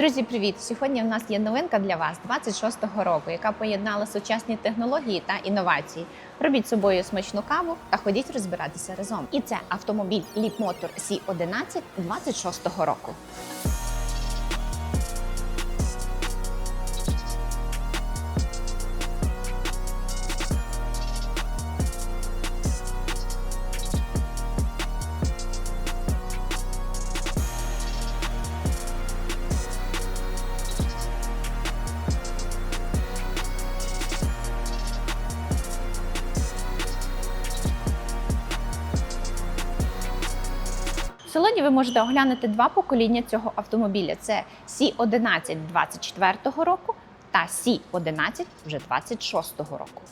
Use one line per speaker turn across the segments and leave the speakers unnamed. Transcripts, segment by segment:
Друзі, привіт! Сьогодні в нас є новинка для вас 26-го року, яка поєднала сучасні технології та інновації. Робіть собою смачну каву та ходіть розбиратися разом. І це автомобіль Leap Motor C11 26-го року. В салоні ви можете оглянути два покоління цього автомобіля: це C11 24-го року та C11 вже 26-го року.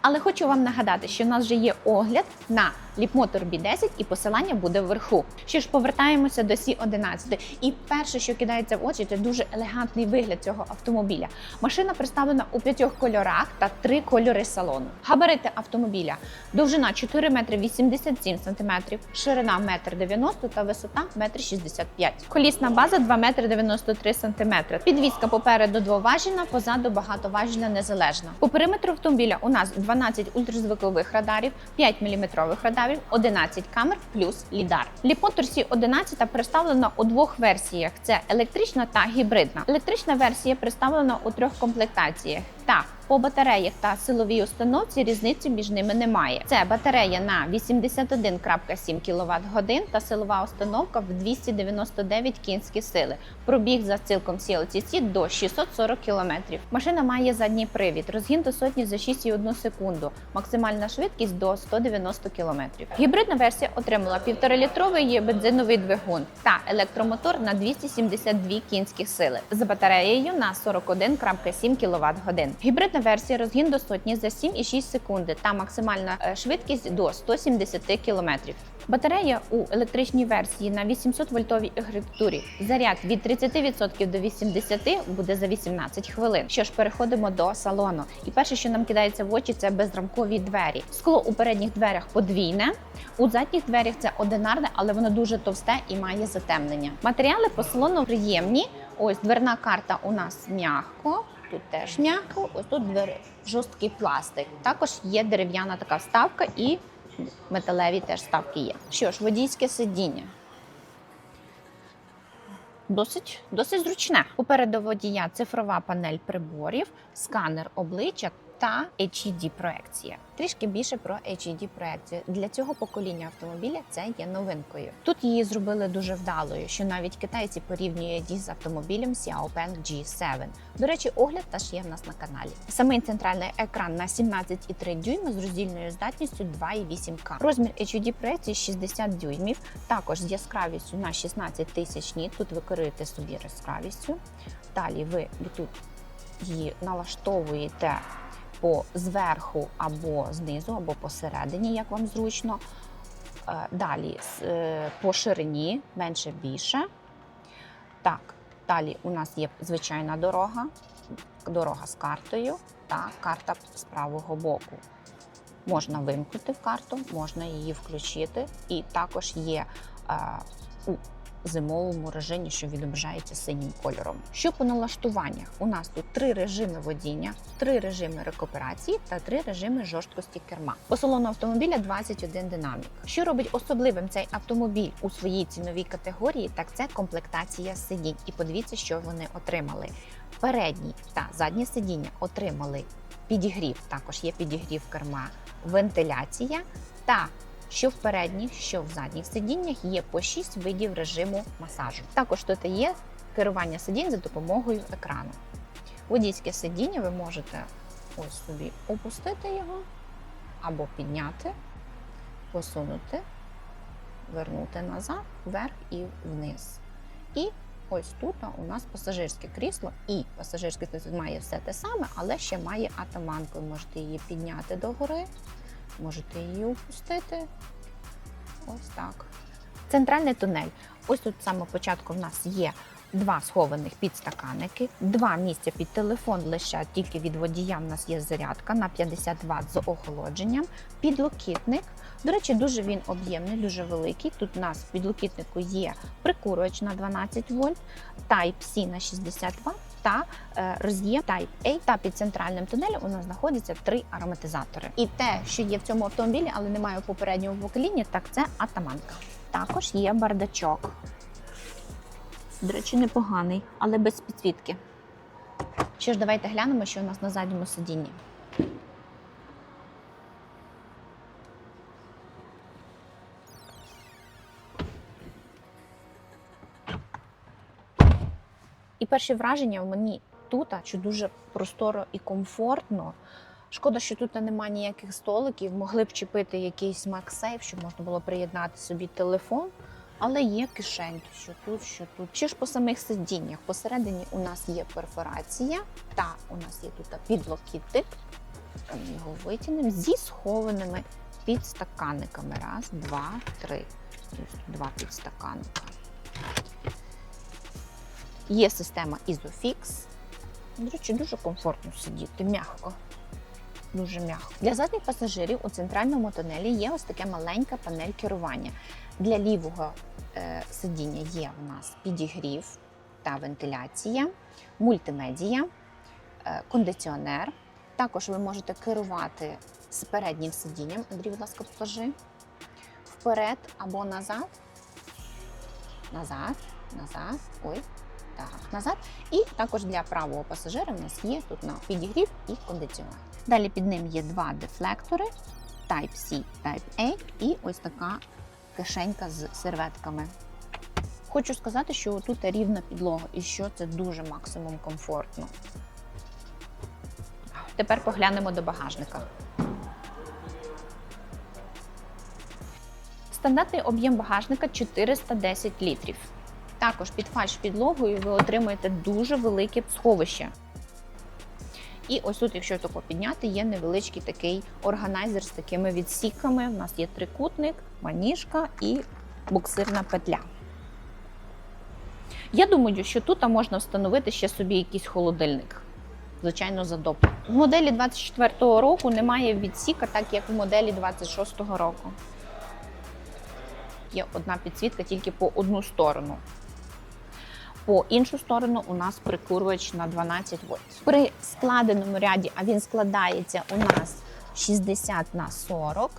Але хочу вам нагадати, що в нас вже є огляд на Leapmotor B10 і посилання буде вверху. Що ж, повертаємося до C11. І перше, що кидається в очі, це дуже елегантний вигляд цього автомобіля. Машина представлена у п'ятьох кольорах та три кольори салону. Габарити автомобіля: довжина 4 метри 87 сантиметрів, ширина 1 90 та висота 1 65 Колісна база 2 метри 93 сантиметри. Підвізка попереду двоважільна, позаду багатоважільна незалежна. По периметру автомобіля у нас 12 ультразвукових радарів, 5 мм радарів, 11 камер плюс лідар. Ліпотор C11 представлена у двох версіях: це електрична та гібридна. Електрична версія представлена у трьох комплектаціях. Та по батареях та силовій установці різниці між ними немає. Це батарея на 81,7 кВт годин та силова установка в 299 кінські сили. Пробіг за цілком CLTC до 640 км. Машина має задній привід, розгін до сотні за 6,1 секунду, максимальна швидкість до 190 км. Гібридна версія отримала 1,5-літровий бензиновий двигун та електромотор на 272 кінських сили з батареєю на 41,7 кВт годин. Гібридна версія розгін до сотні за 7,6 секунди та максимальна е, швидкість до 170 км. Батарея у електричній версії на 800 вольтовій агрегатурі. Заряд від 30% до 80% буде за 18 хвилин. Що ж, переходимо до салону. І перше, що нам кидається в очі, це безрамкові двері. Скло у передніх дверях подвійне, у задніх дверях це одинарне, але воно дуже товсте і має затемнення. Матеріали по салону приємні. Ось дверна карта у нас м'яко. Тут теж м'яко, ось тут жорсткий пластик. Також є дерев'яна така вставка і металеві теж вставки є. Що ж, водійське сидіння. Досить, досить зручне. Попереду водія цифрова панель приборів, сканер обличчя та HED проекція. Трішки більше про HED проекцію. Для цього покоління автомобіля це є новинкою. Тут її зробили дуже вдалою, що навіть китайці порівнюють її з автомобілем Xiaopeng G7. До речі, огляд теж є в нас на каналі. Самий центральний екран на 17,3 дюйма з роздільною здатністю 2,8К. Розмір HUD проекції 60 дюймів, також з яскравістю на 16 тисяч ніт. Тут ви керуєте собі яскравістю. Далі ви тут її налаштовуєте по зверху або знизу, або посередині, як вам зручно. Е, Далі е, по ширині менше більше. Так, далі у нас є звичайна дорога, дорога з картою та карта з правого боку. Можна вимкнути карту, можна її включити, і також є е, у зимовому режимі, що відображається синім кольором. Що по налаштуваннях? У нас тут три режими водіння, три режими рекуперації та три режими жорсткості керма. По салону автомобіля 21 динамік. Що робить особливим цей автомобіль у своїй ціновій категорії? Так це комплектація сидінь. І подивіться, що вони отримали. Передні та задні сидіння отримали підігрів. Також є підігрів керма, вентиляція та що в передніх, що в задніх сидіннях є по 6 видів режиму масажу. Також тут є керування сидінь за допомогою екрану. Водійське сидіння ви можете ось собі опустити його або підняти, посунути, вернути назад, вверх і вниз. І ось тут у нас пасажирське крісло, і пасажирське крісло має все те саме, але ще має атаманку. Ви можете її підняти догори, можете її опустити. Ось так. Центральний тунель. Ось тут самого початку в нас є два схованих підстаканники, два місця під телефон лише тільки від водія. В нас є зарядка на 50 Вт з охолодженням, підлокітник, До речі, дуже він об'ємний, дуже великий. Тут у нас в підлокітнику є прикурювач на 12 вольт, Type-C на 60 Вт та е, роз'єм Type-A. Та під центральним тунелем у нас знаходяться три ароматизатори. І те, що є в цьому автомобілі, але немає у попередньому поколінні, так це атаманка. Також є бардачок. До речі, непоганий, але без підсвітки. Що ж, давайте глянемо, що у нас на задньому сидінні. Перші враження мені тут, що дуже просторо і комфортно. Шкода, що тут немає ніяких столиків, могли б чіпити якийсь MagSafe, щоб можна було приєднати собі телефон. Але є кишеньки, що тут, що тут. Чи ж по самих сидіннях? Посередині у нас є перфорація, та у нас є тут підлокітник. Ми Його витягнемо зі схованими підстаканниками. Раз, два, три. Два підстаканника. Є система Isofix. До речі, дуже комфортно сидіти, м'яко. Дуже м'яко. Для задніх пасажирів у центральному тунелі є ось таке маленька панель керування. Для лівого е, сидіння є у нас підігрів та вентиляція, мультимедія, е, кондиціонер. Також ви можете керувати з переднім сидінням. Андрій, будь ласка, покажи. Вперед або назад. Назад, назад. Ой, так, назад. І також для правого пасажира в нас є тут на підігрів і кондиціонер. Далі під ним є два дефлектори Type-C, Type-A і ось така кишенька з серветками. Хочу сказати, що тут рівна підлога і що це дуже максимум комфортно. Тепер поглянемо до багажника. Стандартний об'єм багажника 410 літрів. Також під фальш-підлогою ви отримаєте дуже велике сховище. І ось тут, якщо тако підняти, є невеличкий такий органайзер з такими відсіками. У нас є трикутник, маніжка і буксирна петля. Я думаю, що тут можна встановити ще собі якийсь холодильник. Звичайно, за доп. В моделі 24-го року немає відсіка, так як в моделі 26-го року. Є одна підсвітка тільки по одну сторону. По іншу сторону у нас прикурювач на 12 вольт. При складеному ряді, а він складається у нас 60 на 40.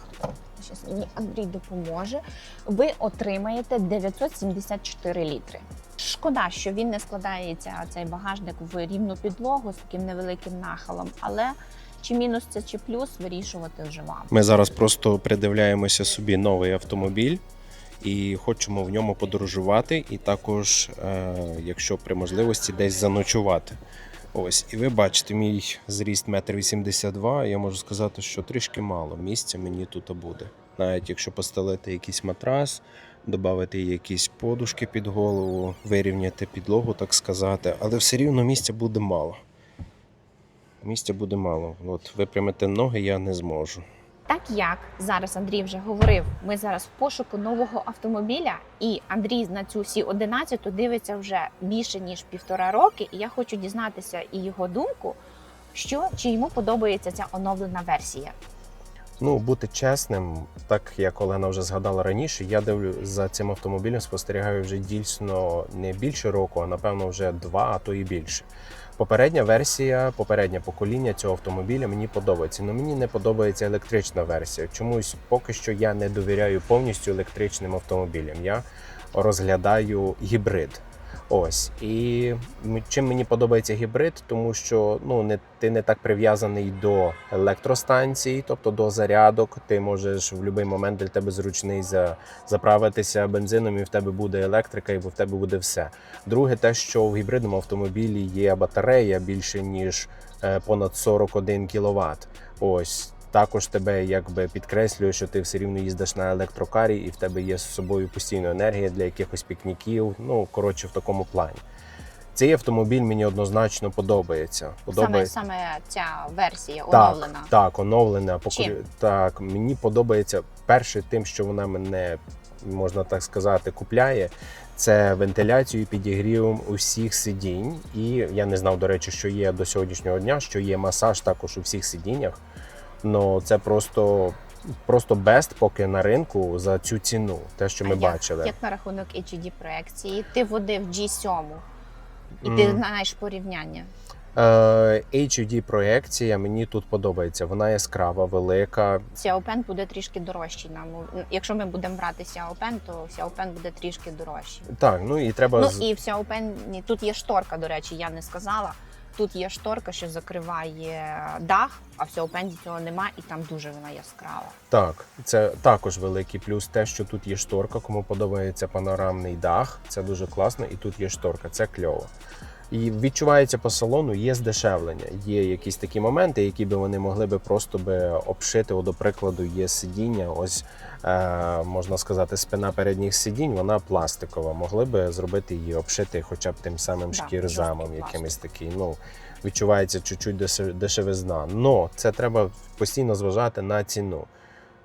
Зараз мені Андрій допоможе. Ви отримаєте 974 літри. Шкода, що він не складається цей багажник в рівну підлогу з таким невеликим нахилом, але чи мінус це, чи плюс вирішувати вже вам.
Ми зараз просто придивляємося собі новий автомобіль і хочемо в ньому подорожувати, і також, е, якщо при можливості, десь заночувати. Ось, і ви бачите, мій зріст 1,82 м. Я можу сказати, що трішки мало місця мені тут буде. Навіть якщо постелити якийсь матрас, додати якісь подушки під голову, вирівняти підлогу, так сказати, але все рівно місця буде мало. Місця буде мало. От випрямити ноги я не зможу.
Так як зараз Андрій вже говорив, ми зараз в пошуку нового автомобіля, і Андрій на цю сі 11 дивиться вже більше ніж півтора роки. І я хочу дізнатися і його думку, що чи йому подобається ця оновлена версія.
Ну, бути чесним, так як Олена вже згадала раніше, я дивлю за цим автомобілем, спостерігаю вже дійсно не більше року, а напевно вже два, а то і більше. Попередня версія, попереднє покоління цього автомобіля мені подобається. але мені не подобається електрична версія. Чомусь поки що я не довіряю повністю електричним автомобілям. Я розглядаю гібрид. Ось і чим мені подобається гібрид, тому що ну не ти не так прив'язаний до електростанцій, тобто до зарядок. Ти можеш в будь-який момент для тебе зручний за заправитися бензином, і в тебе буде електрика, і в тебе буде все. Друге, те, що в гібридному автомобілі є батарея більше ніж е, понад 41 кВт. Ось. Також тебе якби підкреслює, що ти все рівно їздиш на електрокарі, і в тебе є з собою постійно енергія для якихось пікніків. Ну коротше, в такому плані. Цей автомобіль мені однозначно подобається.
Саме,
Подобається
саме ця версія
так,
оновлена.
так, оновлена. поколі-
Чим?
Так, мені подобається перше, тим, що вона мене можна так сказати, купляє. Це вентиляцію підігрівом усіх сидінь. І я не знав, до речі, що є до сьогоднішнього дня, що є масаж також у всіх сидіннях. Ну це просто просто бест поки на ринку за цю ціну, те, що ми
А
бачили.
Як на рахунок HUD проекції, ти водив G7 і
Мгм.
ти знаєш порівняння.
Е, HUD проекція мені тут подобається. Вона яскрава, велика.
Xiaopen буде трішки дорожчий нам. Якщо ми будемо брати Xiaopen, то Xiaopen буде трішки дорожчий.
Так, ну і треба
Ну і в ні, тут є шторка, до речі, я не сказала. Тут є шторка, що закриває дах, а в Xiaopen цього нема, і там дуже вона яскрава.
Так, це також великий плюс. Те, що тут є шторка, кому подобається панорамний дах, це дуже класно. І тут є шторка, це кльово. І відчувається по салону, є здешевлення. Є якісь такі моменти, які би вони могли би просто би обшити. От, до прикладу, є сидіння. Ось е, можна сказати, спина передніх сидінь, вона пластикова. Могли би зробити її, обшити хоча б тим самим
Да,
шкірзамом, якимось такий. Ну відчувається чуть-чуть деше- дешевизна. Но це треба постійно зважати на ціну.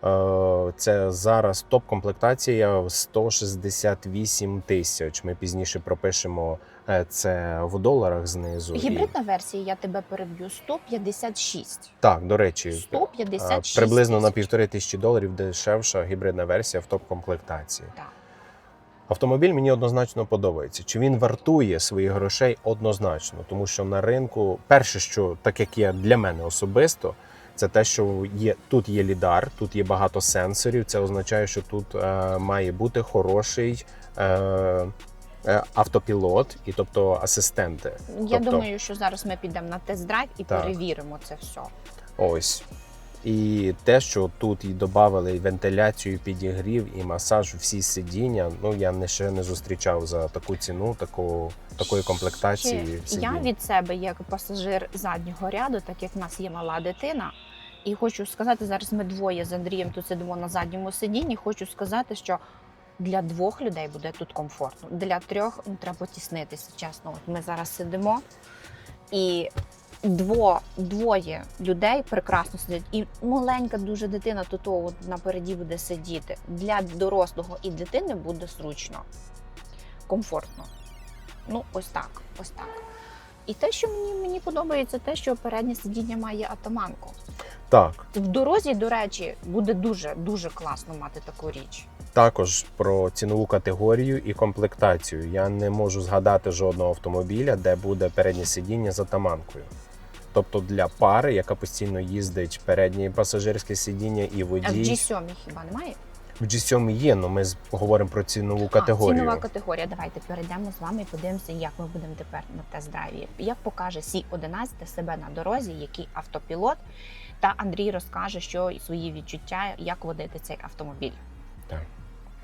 Е, Це зараз топ-комплектація 168 тисяч. Ми пізніше пропишемо це в доларах знизу. І-
Гібридна версія, я тебе переб'ю, 156.
Так, до речі,
156
е, приблизно на півтори тисячі доларів дешевша гібридна версія в топ-комплектації.
Так.
Автомобіль мені однозначно подобається. Чи він вартує своїх грошей однозначно, тому що на ринку, перше, що так як є для мене особисто, це те, що є тут є лідар, тут є багато сенсорів. Це означає, що тут е, має бути хороший е, е, автопілот, і тобто асистенти.
Я
Тобто-
думаю, що зараз ми підемо на тест-драйв і
Так.
перевіримо це все.
Ось. І те, що тут і додали і вентиляцію, і підігрів, і масаж всі сидіння. Ну я не ще не зустрічав за таку ціну, таку такої комплектації.
Ще Я від себе, як пасажир заднього ряду, так як в нас є мала дитина, і хочу сказати, зараз ми двоє з Андрієм тут сидимо на задньому сидінні. Хочу сказати, що для двох людей буде тут комфортно. Для трьох ну, треба тіснитися, чесно. От ми зараз сидимо і. Дво, двоє людей прекрасно сидять, і маленька дуже дитина то то от напереді буде сидіти. Для дорослого і дитини буде зручно, комфортно. Ну, ось так, ось так. І те, що мені, мені подобається, те, що переднє сидіння має атаманку.
Так,
В дорозі, до речі, буде дуже дуже класно мати таку річ.
Також про цінову категорію і комплектацію. Я не можу згадати жодного автомобіля, де буде переднє сидіння з атаманкою. Тобто для пари, яка постійно їздить переднє пасажирське сидіння і
А в. G7 хіба немає?
В G7 є, але ми говоримо про цінову
А,
категорію.
цінова категорія. Давайте перейдемо з вами і подивимося, як ми будемо тепер на тест-драйві. Як покаже Сі-11 себе на дорозі, який автопілот. Та Андрій розкаже, що свої відчуття, як водити цей автомобіль.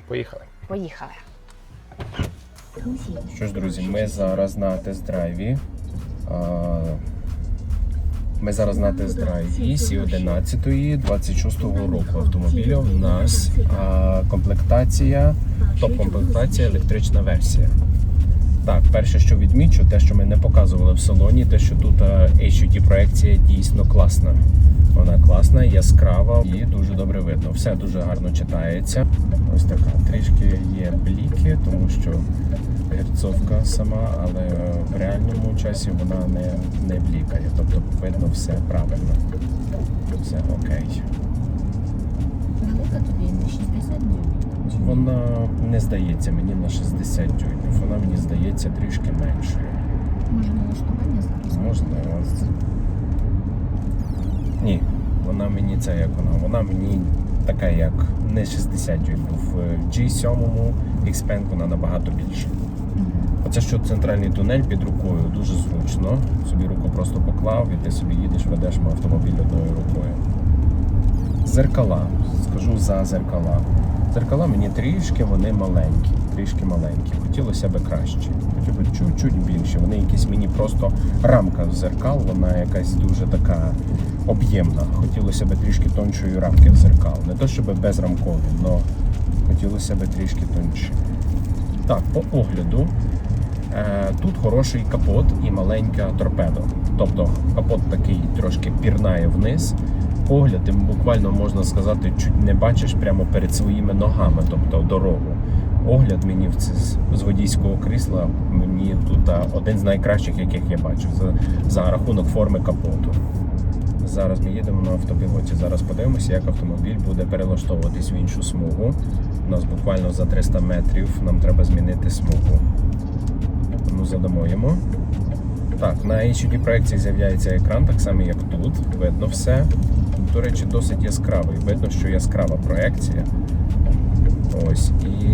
Поїхали.
Поїхали.
Що ж, друзі, ми зараз на тест-драйві. Ми зараз на тест-драйві Сі 11 26-го року автомобіля. У нас комплектація, топ-комплектація, електрична версія. Так, перше, що відмічу, те, що ми не показували в салоні, те, що тут а, HUD проекція дійсно класна. Вона класна, яскрава і дуже добре видно. Все дуже гарно читається. Ось така трішки є бліки, тому що герцовка сама, але е, в реальному часі вона не, не блікає. Тобто видно все правильно. Все окей. Вона не здається мені на 60 дюймів, вона мені здається трішки меншою.
Може налаштування зараз?
Можливо. Ні, вона мені це як вона. Вона мені така, як не 60 дюймів. В G7 Xpeng вона набагато більше. Оце що центральний тунель під рукою дуже зручно. Собі руку просто поклав і ти собі їдеш, ведеш автомобіль одною рукою. Зеркала. Скажу за зеркала. Зеркала мені трішки вони маленькі, трішки маленькі. Хотілося б краще. Хотів би чуть-чуть більше. Вони якісь мені просто рамка в зеркал, вона якась дуже така об'ємна. Хотілося б трішки тоншої рамки в зеркал. Не то щоб безрамкові, але хотілося б трішки тонші. Так, по огляду. Е, Тут хороший капот і маленька торпедо. Тобто капот такий трошки пірнає вниз. Огляд, ти буквально можна сказати, чуть не бачиш прямо перед своїми ногами, тобто дорогу. Огляд мені в це- з- водійського крісла мені тут один з найкращих, яких я бачив, за, за рахунок форми капоту. зараз ми їдемо на автопілоті. Зараз подивимося, як автомобіль буде перелаштовуватись в іншу смугу. У нас буквально за 300 метрів нам треба змінити смугу. Тому задамо. Так, на HUD проекції з'являється екран, так само як тут. Видно все до речі, досить яскравий. Видно, що яскрава проекція. Ось і.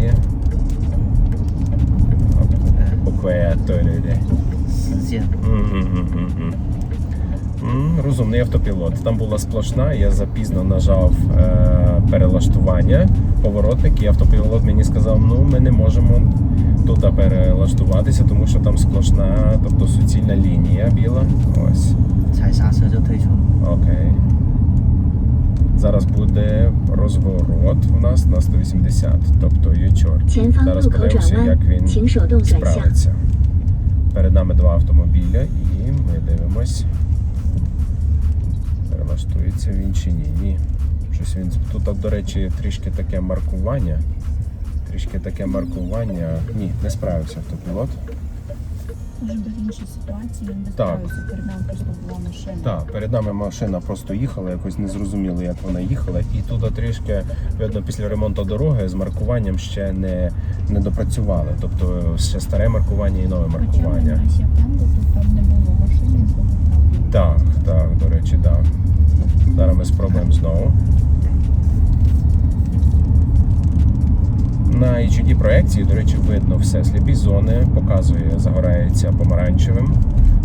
Е, розумний автопілот. Там була сплошна, я запізно нажав е, перелаштування, поворотник, і автопілот мені сказав, ну ми не можемо тут перелаштуватися, тому що там сплошна, тобто суцільна лінія біла. Ось. Окей. Зараз буде розворот у нас на 180, тобто
Ючор.
Зараз подивимося, як він справиться. Перед нами два автомобіля і ми дивимось. Перелаштується він чи ні. Ні. Щось він тут, до речі, трішки таке маркування. Трішки таке маркування. Ні, не справився автопілот.
Може бути інша ситуація, він
Так.
справився, перед нами просто була машина.
Так, перед нами машина просто їхала, якось не зрозуміло, як вона їхала. І тут трішки, видно, після ремонту дороги з маркуванням ще не, не допрацювали. Тобто ще старе маркування і нове
Хоча
маркування.
ми я там, де там не було машини, було.
Так, так, до речі, так. Зараз ми спробуємо знову. На HUD проекції, до речі, видно все. Сліпі зони показує, загорається помаранчевим.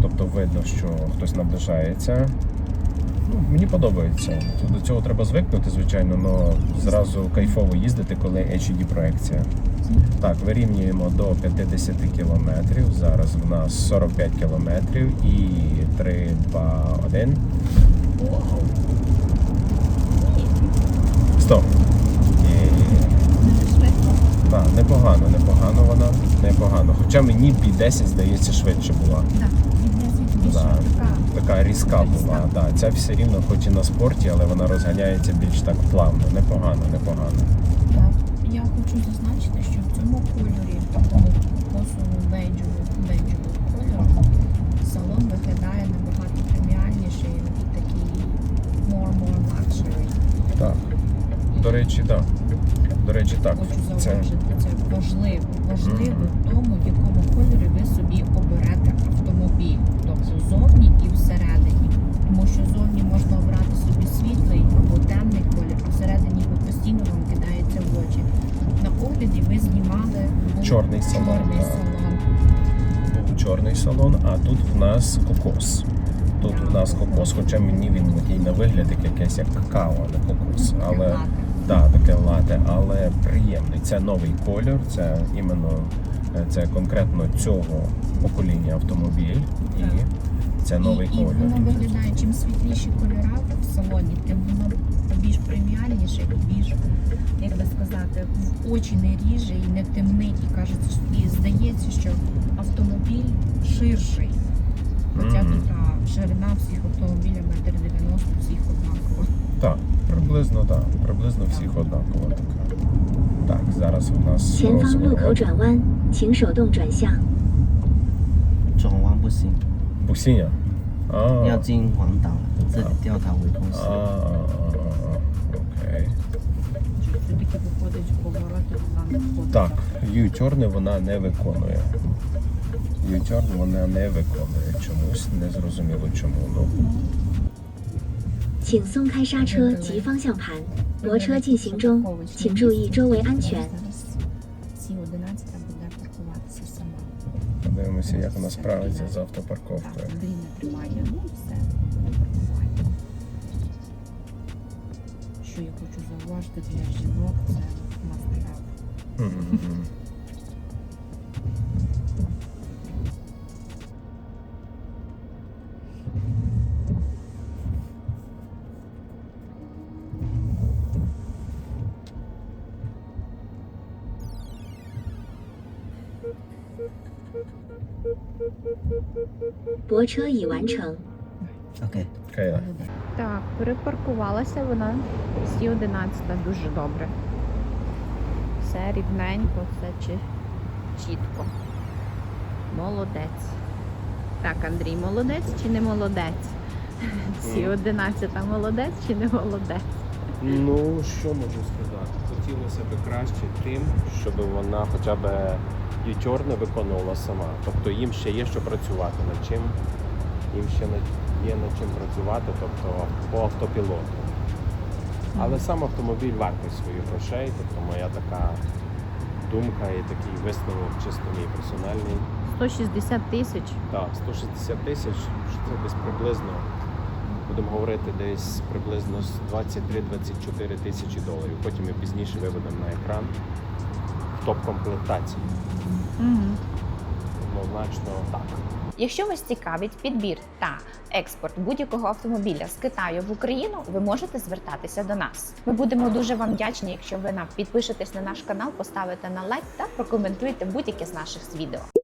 Тобто видно, що хтось наближається. Ну, мені подобається. До цього треба звикнути, звичайно, але зразу кайфово їздити, коли HUD проекція. Так, вирівнюємо до 50 кілометрів. Зараз в нас 45 кілометрів і 3, 2, 1. Стоп. Так, непогано, непогано вона, непогано. Хоча мені B10, здається, швидше була.
Так, більше
Да.
така.
Така різка була. Да, ця все рівно, хоч і на спорті, але вона розганяється більш так плавно. Непогано, непогано.
Так. Я хочу зазначити, що в цьому кольорі, такому бейджовому бейджовому кольору, салон виглядає набагато преміальніше і такий more more luxury.
Так. До речі, так. До речі, так.
Хочу зауважити, це важливо. Важливо в тому, в якому кольорі ви собі оберете автомобіль. Тобто зовні і всередині. Тому що зовні можна обрати собі світлий або темний колір, а всередині ви постійно вам кидається в очі. На огляді ви знімали
Чорний салон,
чорний салон.
чорний салон, а тут в нас кокос. Тут в нас кокос, хоча мені він такий на вигляд як якесь як какао, а не кокос. Але Так, таке лате, але приємний. Це новий колір, це іменно е, це конкретно цього покоління автомобіль, і це новий
і, і
колір.
воно виглядає, чим світліші кольори в салоні, тим воно більш преміальніше і більш, як би сказати, в очі не ріже і не темнить. І кажеться, і здається, що автомобіль ширший. Хоча
Мгм.
тут ширина всіх автомобілів метр 90 всіх однакова.
Так, приблизно так. Приблизно всіх однаково така. Так, зараз у нас
前方路口
розворот.
转弯，请手动转向。
转弯不行，
Бусіня. А,
要进环岛了，这里掉头回公
а,
司。
а, а, окей.
Все-таки виходить в повороти, вона не входить.
Так, U-turn вона не виконує. U-turn вона не виконує чомусь, не зрозуміло чому. Ну,
请松开刹车及方向盘。泊车进行中，请注意周围安全。
Зараз ці 11 буде паркуватися сама.
подивимося, як вона справиться з автопарковкою.
Так, Андрій не тримає, ну і все, не паркування. Що я хочу зауважити для жінок, це must
车已完成。
OK，
Кейла.
Молодець.
Так, перепаркувалася вона з 11 дуже добре. Все рівненько, все чи... чітко. Молодець. Так, Андрій, молодець чи не молодець?
Ці 11 молодець чи не молодець?
Ну, що можу сказати? Хотілося б краще тим, щоб вона хоча б ютюр не виконувала сама. Тобто їм ще є що працювати над чим, їм ще є над чим працювати, тобто по автопілоту. Але сам автомобіль вартий своїх грошей, тобто моя така думка і такий висновок чисто мій персональний.
160 тисяч.
Так, 160 тисяч, це десь приблизно, будемо говорити, десь приблизно 23-24 тисячі доларів. Потім ми пізніше виведемо на екран топ-комплектації.
Угу.
Однозначно так.
Якщо вас цікавить підбір та експорт будь-якого автомобіля з Китаю в Україну, ви можете звертатися до нас. Ми будемо дуже вам вдячні, якщо ви нам підпишетесь на наш канал, поставите на лайк та прокоментуєте будь-яке з наших відео.